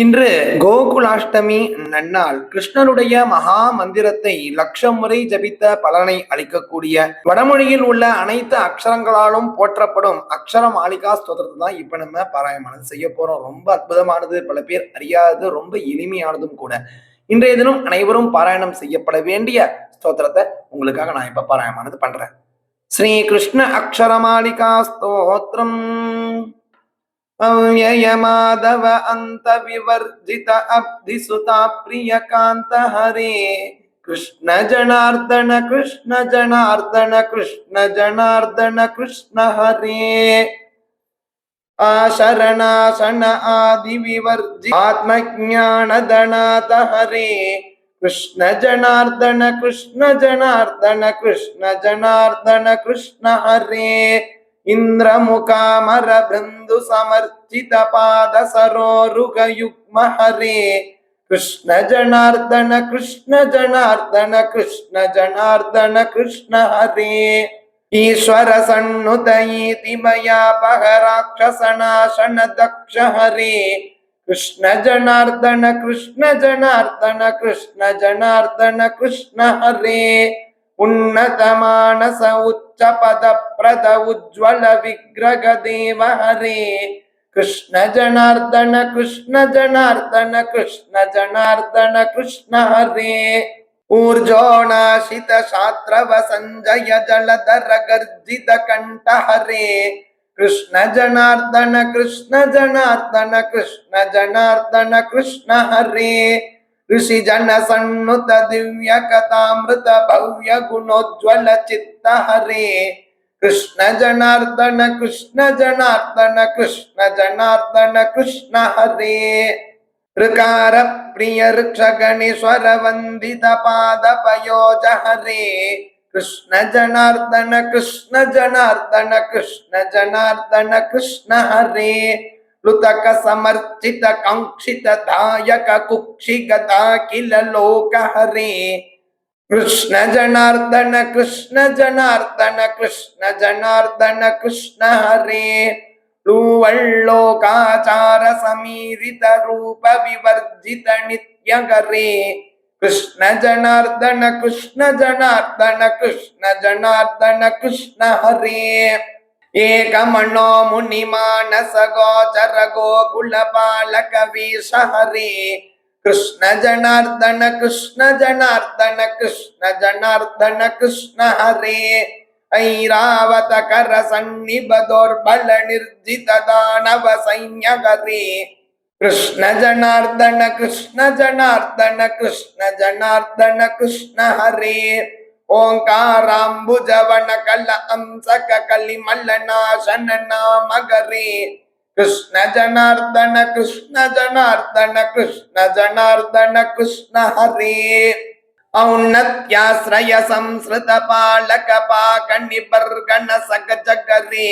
இன்று கோகுலாஷ்டமி நன்னாள் கிருஷ்ணனுடைய மகா மந்திரத்தை லட்சம் முறை ஜபித்த பலனை அளிக்கக்கூடிய வடமொழியில் உள்ள அனைத்து அக்ஷரங்களாலும் போற்றப்படும் அக்ஷர மாளிகா ஸ்தோத்திரத்தை தான் இப்ப நம்ம பாராயணம் செய்ய போறோம். ரொம்ப அற்புதமானது பல பேர் அறியாதது ரொம்ப எளிமையானதும் கூட. இன்றைய தினம் அனைவரும் பாராயணம் செய்யப்பட வேண்டிய ஸ்தோத்திரத்தை உங்களுக்காக நான் இப்ப பாராயணமானது பண்றேன். ஸ்ரீ கிருஷ்ண அக்ஷர மாளிகா ஸ்தோத்திரம். अव्यय माधव अन्त विवर्जित अब्धिसुता हरे। कृष्ण जनार्दन कृष्ण जनार्दन कृष्ण जनार्दन, कृष्ण हरे। आशरणाशन आदि विवर्जि आत्मज्ञानदनाथ हरे। कृष्ण जनार्दन कृष्ण जनार्दन कृष्ण जनार्दन, कृष्ण हरे। इन्द्रमुकामर बृन्दु समर्चित पाद सरोरुगयुग्म हरे कृष्ण जनार्दन कृष्ण जनार्दन कृष्ण जनार्दन कृष्ण हरे ईश्वर सन्नुत इति मया पहराक्षसनाशन दक्ष हरे कृष्ण जनार्दन कृष्ण जनार्दन कृष्ण जनार्दन कृष्ण हरे उन्नत मानस उच्च पद प्रद उज्ज्वल विग्रह देव हरे कृष्ण जनार्दन कृष्ण जनार्दन कृष्ण जनार्दन कृष्ण हरे ऊर्जोनाशित शात्रव सञ्जय जलधर गर्जित कण्ठ हरे कृष्ण जनार्दन कृष्ण जनार्दन कृष्ण जनार्दन कृष्ण हरे ऋषि जन ಸಣ್ಣುತ दिव्य कथामृत भव्य ಗುಣೋಜ್ವಲ चित्त हरे कृष्ण जनार्दन कृष्ण ಜನಾರ್ದನ कृष्ण जनार्दन कृष्ण हरे ಋಕಾರ ಪ್ರಿಯ ಋಕ್ಷ ಗಣೇಶ್ವರ पादपयोज ಪಾದ ಪಯೋಜ ಹರೇ ಕೃಷ್ಣ ಜನಾರ್ದನ ಕೃಷ್ಣ ಜನಾರ್ದನ ಕೃಷ್ಣ ಜನಾರ್ದನ ಕೃಷ್ಣ लुतक समर्चित कांक्षित दायक कुक्षि गता किल लोक हरे कृष्ण जनार्दन कृष्ण जनार्दन कृष्ण जनार्दन कृष्ण हरे लूवल्लोकाचार समीरित रूप विवर्जित नित्य करे कृष्ण जनार्दन कृष्ण जनार्दन कृष्ण जनार्दन कृष्ण हरे ಏಕಮಣೋ ಮುನಿ ಮಾನಸ ಗೋಚರ ಗೋಕುಲ ಬಾಲಕ ವೀಷಹರಿ ಕೃಷ್ಣ ಜನಾರ್ದನ ಕೃಷ್ಣ ಜನಾರ್ದನ ಕೃಷ್ಣ ಜನಾರ್ದನ ಕೃಷ್ಣ ಹರಿ ಐರಾವತ ಕರ ಸನ್ನಿಬದೋರ್ಬಲ ನಿರ್ಜಿತ ದಾನವ ಸೈನ್ಯಗರಿ ಕೃಷ್ಣ ಜನಾರ್ದನ ಕೃಷ್ಣ ಜನಾರ್ದನ ಕೃಷ್ಣ ಜನಾರ್ದನ ಕೃಷ್ಣ ಹರಿ नाम कृष्ण जनार्दन कृष्ण जनार्दन कृष्ण जनार्दन कृष्ण हरे औन्नत्याश्रय संसृत पालक पाक निबर्गन सग जगरे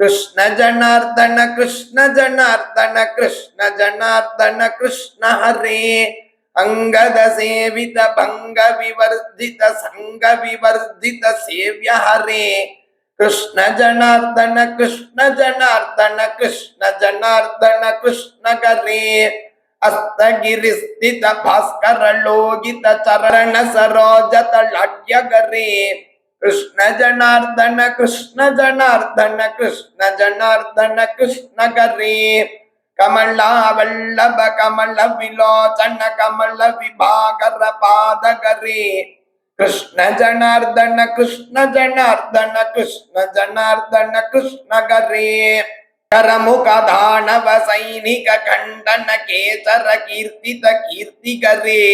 कृष्ण जनार्दन कृष्ण जनार्दन कृष्ण जनार्दन कृष्ण हरे అంగద సేవిత భంగ వివర్ధిత సంగ వివర్ధిత సేవ్య హరే కృష్ణ జనార్దన కృష్ణ జనార్దన కృష్ణ జనార్దన కృష్ణ గరే అస్తగిరిస్థిత భాస్కర లోగిత చరణ సరోజత లడ్య గరే కృష్ణ జనార్దన కృష్ణ జనార్దన కృష్ణ జనార్దన కృష్ణ గరే ಕಮಲ ವಲ್ಲಭ ಕಮಲ ವಿಲೋಚನ ಕಮಲ ವಿಭಾಗರ ಪಾದಗರಿ ಕೃಷ್ಣ ಜನಾರ್ದನ ಕೃಷ್ಣ ಜನಾರ್ದನ ಕೃಷ್ಣ ಜನಾರ್ದನ ಕೃಷ್ಣ ಗರಿ ಕರಮುಖ ದಾನವ ಸೈನಿಕ ಖಂಡನ ಕೇಸರ ಕೀರ್ತಿತ ಕೀರ್ತಿಗರಿ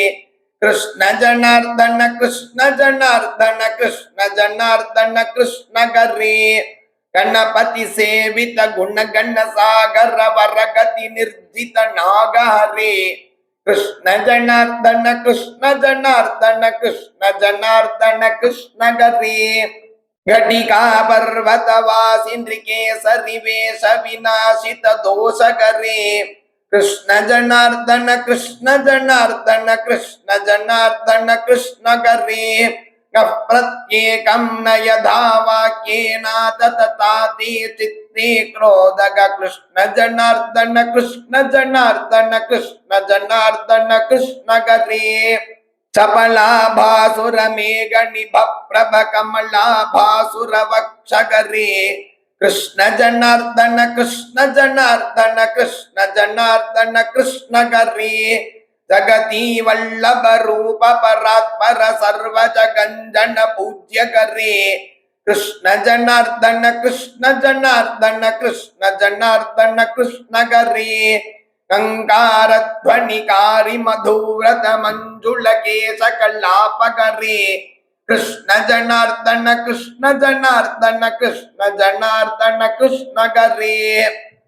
ಕೃಷ್ಣ ಜನಾರ್ದನ ಕೃಷ್ಣ ಜನಾರ್ದನ ಕೃಷ್ಣ ಜನಾರ್ದನ ಕೃಷ್ಣ ಗರಿ ಗಣಪತಿ ಸೇವಿತ ಗುಣಗಣ ಸಾಗರ ವರಗತಿ ನಿರ್ಜಿತ ನಾಗಹರಿ ಕೃಷ್ಣ ಜನಾರ್ದನ ಕೃಷ್ಣ ಜನಾರ್ದನ ಕೃಷ್ಣ ಜನಾರ್ದನ ಕೃಷ್ಣಗರಿ ಘಟಿಕಾ ಪರ್ವತವಾಸಿಂದ್ರಿಕೆ ಸರಿವೇಶ ವಿನಾಶಿತ ದೋಷಗರಿ ಕೃಷ್ಣ ಜನಾರ್ದನ ಕೃಷ್ಣ ಜನಾರ್ದನ ಕೃಷ್ಣ ಜನಾರ್ದನ ಕೃಷ್ಣಗರಿ गः न यथा वाक्येनाथ चित्ते क्रोधग कृष्ण जनार्दन कृष्ण जनार्दन कृष्ण जनार्दन कृष्ण गरे। चपलाभासुरमेघनिभ प्रभ कमलाभासुरवक्षगरे कृष्ण जनार्दन कृष्ण जनार्दन कृष्ण जनार्दन कृष्ण गरे। जगती वल्लभ रूप परात्पर सर्व जगंजन पूज्य करे कृष्ण जनार्दन कृष्ण जनार्दन कृष्ण जनार्दन कृष्ण गरे गङ्गारध्वनिकारि मधुव्रत मञ्जुल केशकलापगरे कृष्ण जनार्दन कृष्ण जनार्दन कृष्ण जनार्दन कृष्ण गरे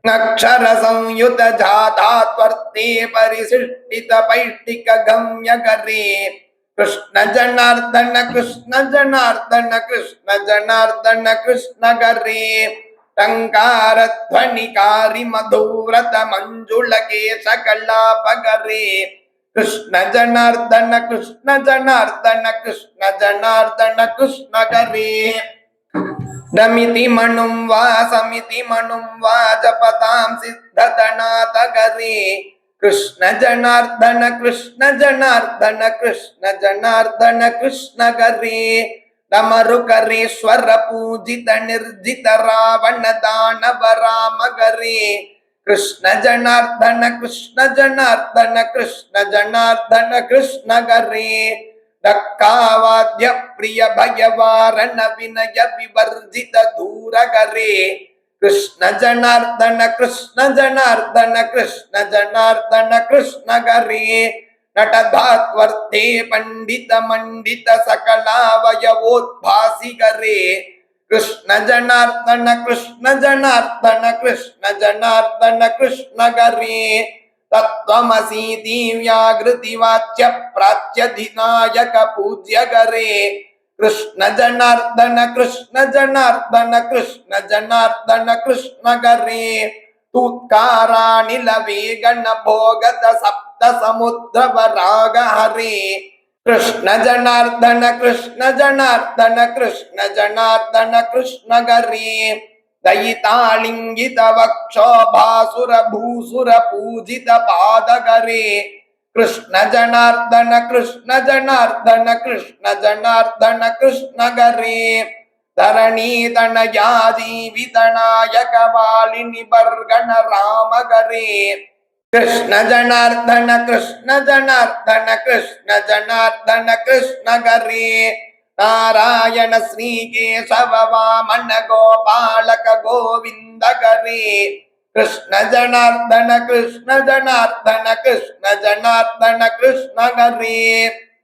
अक्षर संयुत जाता त्वर्ते परिशिष्टित पैष्टिक गम्य गरे कृष्ण जनार्दन कृष्ण जनार्दन कृष्ण जनार्दन कृष्ण गरे टङ्कारध्वनिकारि, मधुव्रत मञ्जुल केशकलापगरे कृष्ण जनार्दन कृष्ण जनार्दन कृष्ण जनार्दन कृष्ण गरे दमिति मनुं वा समिति मनुं वा जपतां सिद्धतनाथ गरे कृष्ण जनार्दन कृष्ण जनार्दन कृष्ण जनार्दन कृष्ण गरे डमरुकरेश्वर पूजित निर्जित रावण दानव राम गरे कृष्ण जनार्दन कृष्ण जनार्दन कृष्ण जनार्दन कृष्ण गरे धक्कावाद्य प्रिय भयवारण विनय विवर्जित दूर गरे कृष्ण जनार्दन कृष्ण जनार्दन कृष्ण जनार्दन कृष्ण गरे नटधात्वर्ते पंडित मंडित सकलावयवोद्भासि गरे कृष्ण जनार्दन कृष्ण जनार्दन कृष्ण जनार्दन कृष्ण गरे तत्त्वमसीति व्याकृति वाच्य प्राच्यधिनायक पूज्य गरे कृष्ण जनार्दन कृष्ण जनार्दन कृष्ण जनार्दन कृष्ण गरे तूत्कारानिलवेगन भोगत सप्त समुद्रवराग हरे कृष्ण जनार्दन कृष्ण जनार्दन कृष्ण जनार्दन कृष्ण दयितालिङ्गित वक्षोभासुर भूसुर దయితాళింగిత వక్షోభాసుర कृष्ण పూజిత कृष्ण కృష్ణ జనార్దన కృష్ణ జనార్దన కృష్ణ జనార్దన కృష్ణగరే ధరణీతన యాజీవితనాయక राम गरे कृष्ण కృష్ణ कृष्ण కృష్ణ कृष्ण కృష్ణ జనార్దన కృష్ణగరే ನಾರಾಯಣ ಶ್ರೀ ಕೇಶವ ವಾಮನ ಗೋಪಾಲಕ ಗೋವಿಂದ ಗರಿ ಕೃಷ್ಣ ಜನಾರ್ದನ ಕೃಷ್ಣ ಜನಾರ್ದನ ಕೃಷ್ಣ ಜನಾರ್ದನ ಕೃಷ್ಣ ಗರಿ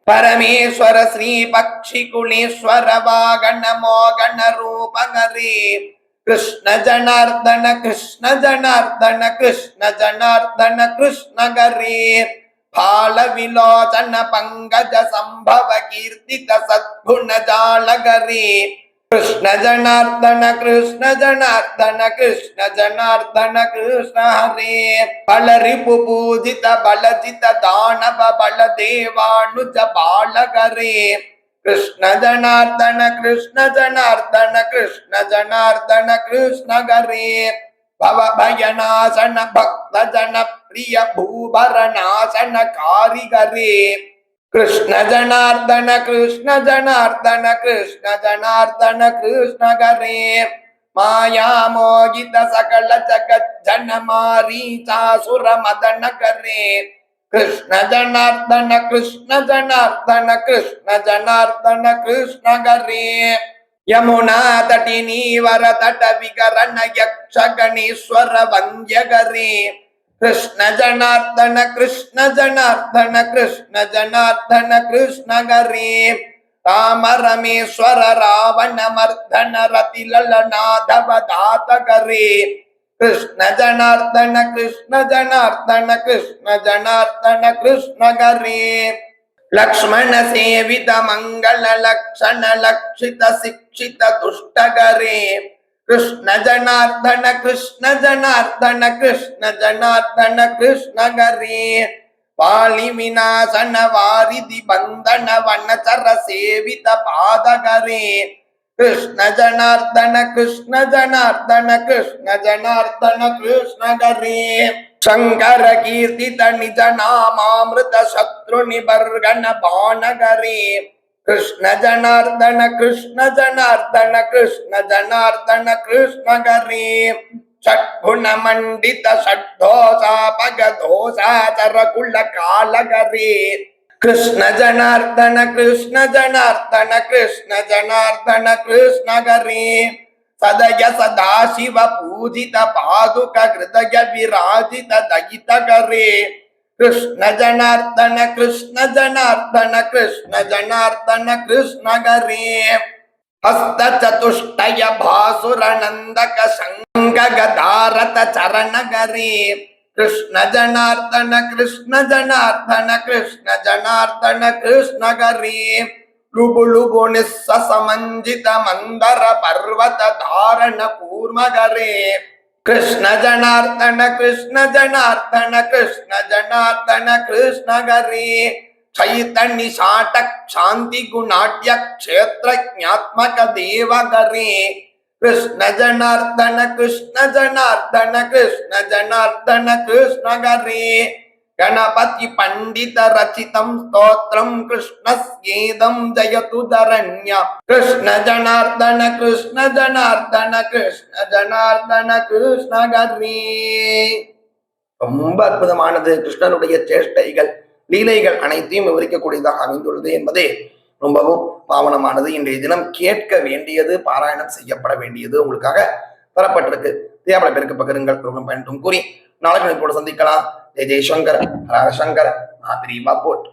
ಪರಮೇಶ್ವರ ಶ್ರೀ ಪಕ್ಷಿ ಕುಳೇಶ್ವರ ವಾಗಣ ಮೋಗಣ ರೂಪ ಗರಿ ಕೃಷ್ಣ ಜನಾರ್ದನ ಕೃಷ್ಣ ಜನಾರ್ದನ ಕೃಷ್ಣ ಜನಾರ್ದನ ಕೃಷ್ಣ ಗರಿ பால விலோச்சன பங்கஜ சம்பவ கீர்த்திக சத்குண ஜாலகரி. கிருஷ்ண ஜனார்தன கிருஷ்ண ஜனார்தன கிருஷ்ண ஜனார்தன கிருஷ்ண ஹரே. பலரிபு பூஜித பலஜித தானவ பல தேவானுஜ பாலகரே. கிருஷ்ண ஜனார்தன கிருஷ்ண ஜனார்தன கிருஷ்ண ஜனார்தன கிருஷ்ணகரே. பவ பயநாசன பக்த ஜன जनार्दन कृष्ण जनार्दन कृष्ण गरे भव भयनाशन भक्त जन प्रिय भूभर नाशन कारिगरे कृष्ण जनार्दन कृष्ण जनार्दन कृष्ण जनार्दन कृष्ण गरे माया मोहित सकल जगत जन मारीचासुर मदन करे कृष्ण जनार्दन कृष्ण जनार्दन कृष्ण जनार्दन कृष्ण गरे यमुना तटिनी वर तट विकरण यक्ष गणेश्वर वन्द्य गरे கிருஷ்ண ஜனார்தன கிருஷ்ண ஜனார்தன கிருஷ்ண ஜனார்தன கிருஷ்ணகரே ராம ரமேஸ்வர ராவண மர்தன ரதிலநாதவதாதகரே கிருஷ்ண ஜனார்தன கிருஷ்ண ஜனார்தன கிருஷ்ண ஜனார்தன கிருஷ்ணகரே லக்ஷ்மண சேவித மங்கள லக்ஷண லக்ஷித சிக்ஷித துஷ்டகரே கிருஷ்ண ஜனார்தன கிருஷ்ண ஜனார்தன கிருஷ்ண ஜனார்தன கிருஷ்ணகரே பாலி விநாசன வாரிதி பந்தன வண்ணச்சர சேவித பாதகரே கிருஷ்ண ஜனார்தன கிருஷ்ண ஜனார்தன கிருஷ்ண ஜனார்தன கிருஷ்ணகரே சங்கர கீர்த்தித நிஜ நாமாமிருத சத்ரு நிபர்கண பானகரே கிருஷ்ண ஜனார்தன கிருஷ்ண ஜனார்தன கிருஷ்ண ஜனார்தன கிருஷ்ண கரே षट्गुण मंडित षड्दोषा पगदोषाचर कुल कालगरे कृष्ण जनार्दन कृष्ण जनार्दन कृष्ण जनार्दन कृष्ण गरे सदय सदा शिव पूजित पादुक हृदय विराजित दयित करे कृष्ण जनार्दन कृष्ण जनार्दन कृष्ण जनार्दन कृष्ण गरे हस्त चतुष्टय भासुर नंदक शंग गदारत चरण गरे कृष्ण जनार्दन कृष्ण जनार्दन कृष्ण जनार्दन कृष्ण गरे लुबु लुबु निस्स समंजित मंदर पर्वत धारण कूर्म गरे कृष्ण जनार्दन कृष्ण जनार्दन कृष्ण जनार्दन कृष्ण गरी चैतन्य शाटक शांति गुणाट्य क्षेत्र ज्ञात्मक देव गरी कृष्ण जनार्दन कृष्ण जनार्दन कृष्ण जनार्दन कृष्ण करे गणपति पंडित रचितं स्तोत्रं कृष्णस्येदं जयतु धरण्य कृष्ण जनार्दन कृष्ण जनार्दन कृष्ण जनार्दन कृष्ण गरे ரொம்ப அற்புதமானது கிருஷ்ணனுடைய சேஷ்டைகள் லீலைகள் அனைத்தையும் விவரிக்கக்கூடியதாக அமைந்துள்ளது என்பதே ரொம்பவும் பாவனமானது இன்றைய தினம் கேட்க வேண்டியது பாராயணம் செய்யப்பட வேண்டியது உங்களுக்காக தரப்பட்டிருக்கு தேவையான பேருக்கு பகிருங்கள் ரொம்ப பயன்றும் கூறி நாளைக்கு கூட சந்திக்கலாம் ஜெய் ஜெய்சங்கர ஹரஹர சங்கர நான் மாத்ரி போட்டு